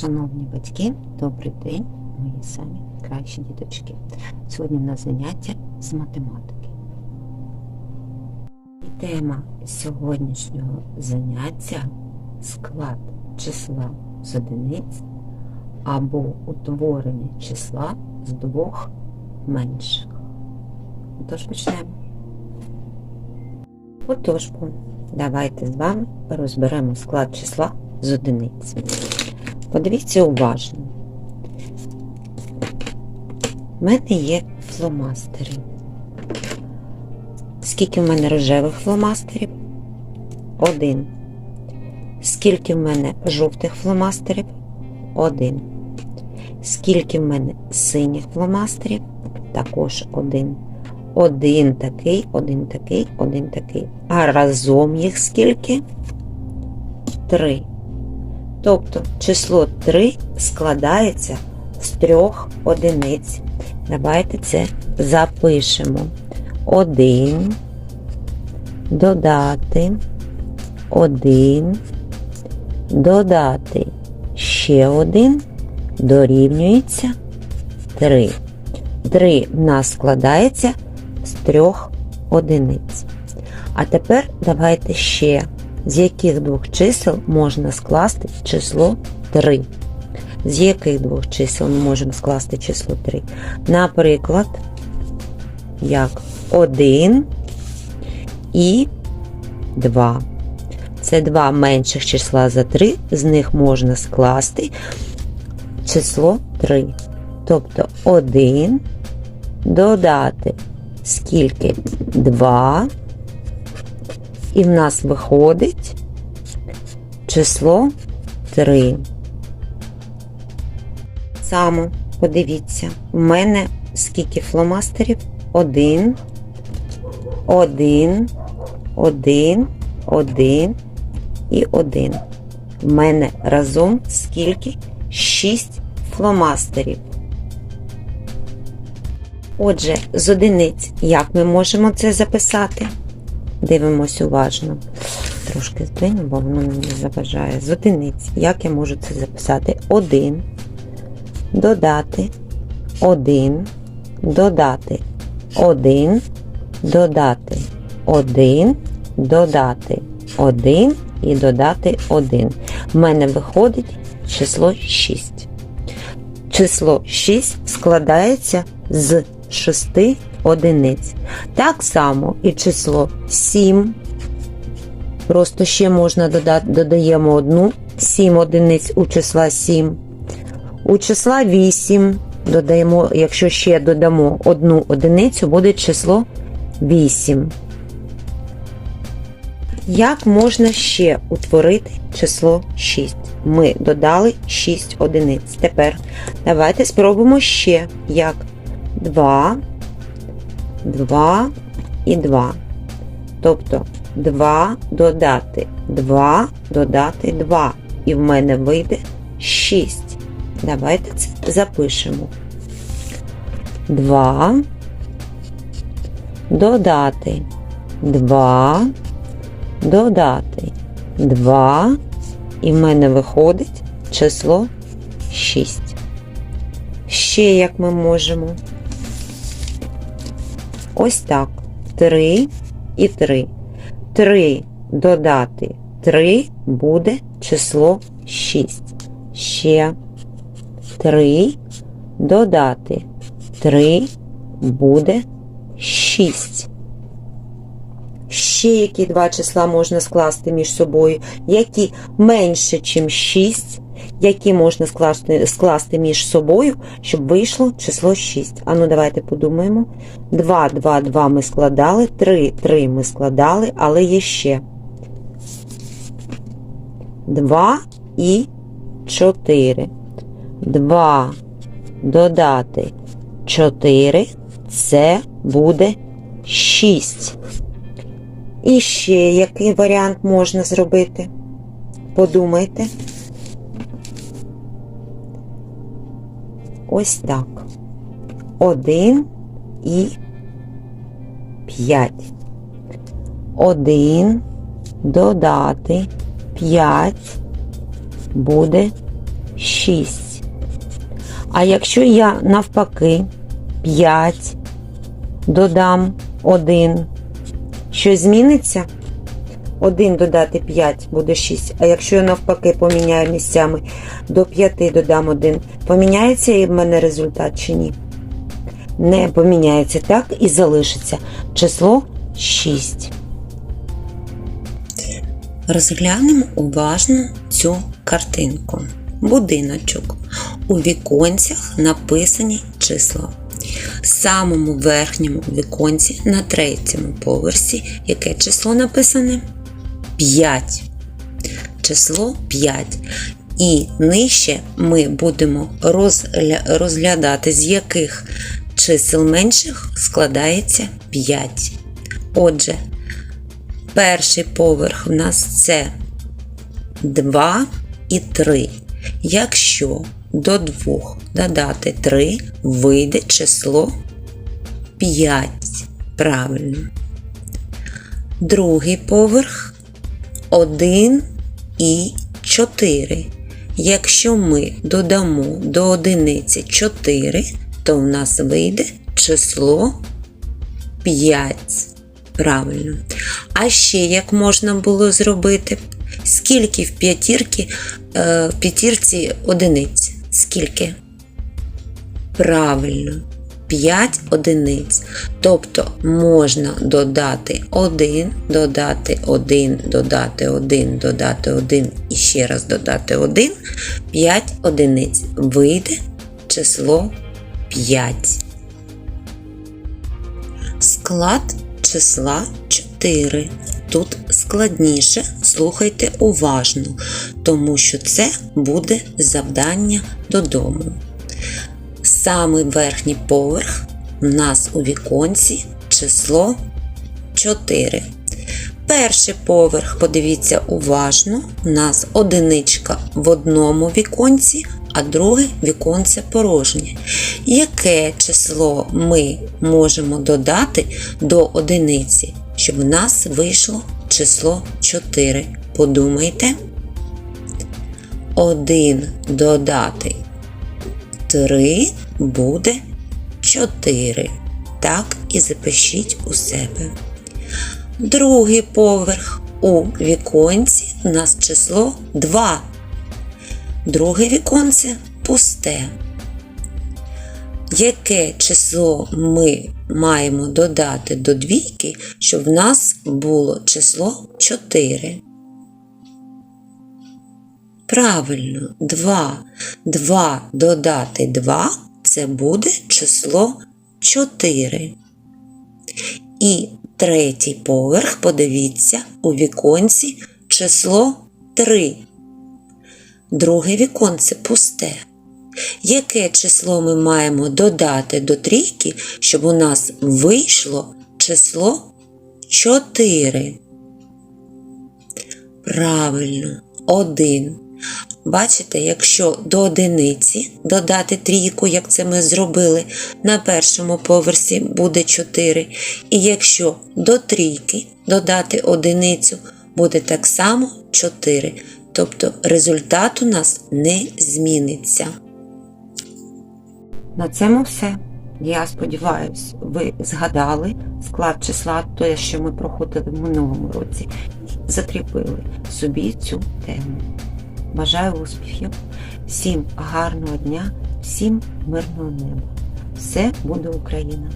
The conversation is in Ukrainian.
Шановні батьки, добрий день, мої самі кращі діточки. Сьогодні в нас заняття з математики. І тема сьогоднішнього заняття склад числа з одиниць або утворення числа з двох менших. Отож почнемо. Отож, давайте з вами розберемо склад числа з одиниць. Подивіться уважно. У мене є фломастери. Скільки в мене рожевих фломастерів? Один. Скільки в мене жовтих фломастерів? Один. Скільки в мене синіх фломастерів? Також один. Один такий, один такий, один такий. А разом їх скільки? Три. Тобто число 3 складається з трьох одиниць. Давайте це запишемо. 1, додати, 1, додати ще один, дорівнюється 3. 3 в нас складається з трьох одиниць. А тепер давайте ще з яких двох чисел можна скласти число 3. З яких двох чисел ми можемо скласти число 3? Наприклад, як 1 і 2. Це два менших числа за 3, з них можна скласти число 3. Тобто 1 додати скільки 2 і в нас виходить число 3. Само, подивіться, у мене скільки фломастерів? 1, 1, 1, 1 і 1. У мене разом скільки? 6 фломастерів. Отже, з одиниць, як ми можемо це записати? Дивимось уважно. Трошки здвину, бо воно мені заважає. З одиниць. Як я можу це записати? 1, додати, 1, додати, 1, додати, 1, додати, 1 і додати 1. У мене виходить число 6. Число 6 складається з 6 одиниць. Так само і число 7. Просто ще можна додати, додаємо одну 7 одиниць у числа 7. У числа 8 додаємо, якщо ще додамо одну одиницю, буде число 8. Як можна ще утворити число 6? Ми додали 6 одиниць. Тепер давайте спробуємо ще як 2 2 і 2. Тобто 2 додати 2 додати 2. І в мене вийде 6. Давайте це запишемо. 2 додати 2 додати 2. І в мене виходить число 6. Ще як ми можемо. Ось так. 3 і 3. 3 додати 3 буде число 6. Ще 3 додати 3 буде 6. Ще які два числа можна скласти між собою, які менше, ніж 6, які можна скласти скласти між собою, щоб вийшло число 6. Ану, давайте подумаємо. 2, 2, 2 ми складали, 3, 3 ми складали, але є ще 2 і 4. 2 додати 4 це буде 6. І ще який варіант можна зробити? Подумайте. Ось так. 1 і 5. 1 додати 5 буде 6. А якщо я навпаки 5 додам 1, щось зміниться? 1 додати 5 буде 6. А якщо я навпаки поміняю місцями до 5 додам 1, поміняється в мене результат чи ні? Не поміняється так і залишиться число 6. Розглянемо уважно цю картинку. Будиночок. У віконцях написані числа. В самому верхньому віконці на третьому поверсі яке число написане? 5. Число 5. І нижче ми будемо розглядати, з яких чисел менших складається 5. Отже, перший поверх в нас це 2 і 3. Якщо до 2 додати 3, вийде число 5. Правильно. Другий поверх 1 і 4. Якщо ми додамо до одиниці 4, то в нас вийде число 5. Правильно. А ще як можна було зробити? Скільки в п'ятірці, е, в п'ятірці одиниць? Скільки? Правильно. 5 одиниць. Тобто можна додати 1, додати 1, додати 1, додати 1 і ще раз додати 1. 5 одиниць. Вийде число 5. Склад числа 4. Тут складніше, слухайте уважно, тому що це буде завдання додому. Самий верхній поверх у нас у віконці число 4. Перший поверх, подивіться уважно, у нас одиничка в одному віконці, а друге віконце порожнє. Яке число ми можемо додати до одиниці, щоб у нас вийшло число 4? Подумайте. 1 додати 3 буде 4. Так і запишіть у себе. Другий поверх у віконці у нас число 2. Друге віконце пусте. Яке число ми маємо додати до двійки, щоб в нас було число 4? Правильно, 2. 2 додати 2 це буде число 4. І третій поверх, подивіться, у віконці число 3. Друге віконце пусте. Яке число ми маємо додати до трійки, щоб у нас вийшло число 4? Правильно, 1. Бачите, якщо до одиниці додати трійку, як це ми зробили, на першому поверсі буде 4. І якщо до трійки додати одиницю, буде так само 4. Тобто результат у нас не зміниться. На цьому все. Я сподіваюся, ви згадали склад числа, те, що ми проходили в минулому році, і закріпили собі цю тему. Бажаю успіхів, всім гарного дня, всім мирного неба. Все буде Україна!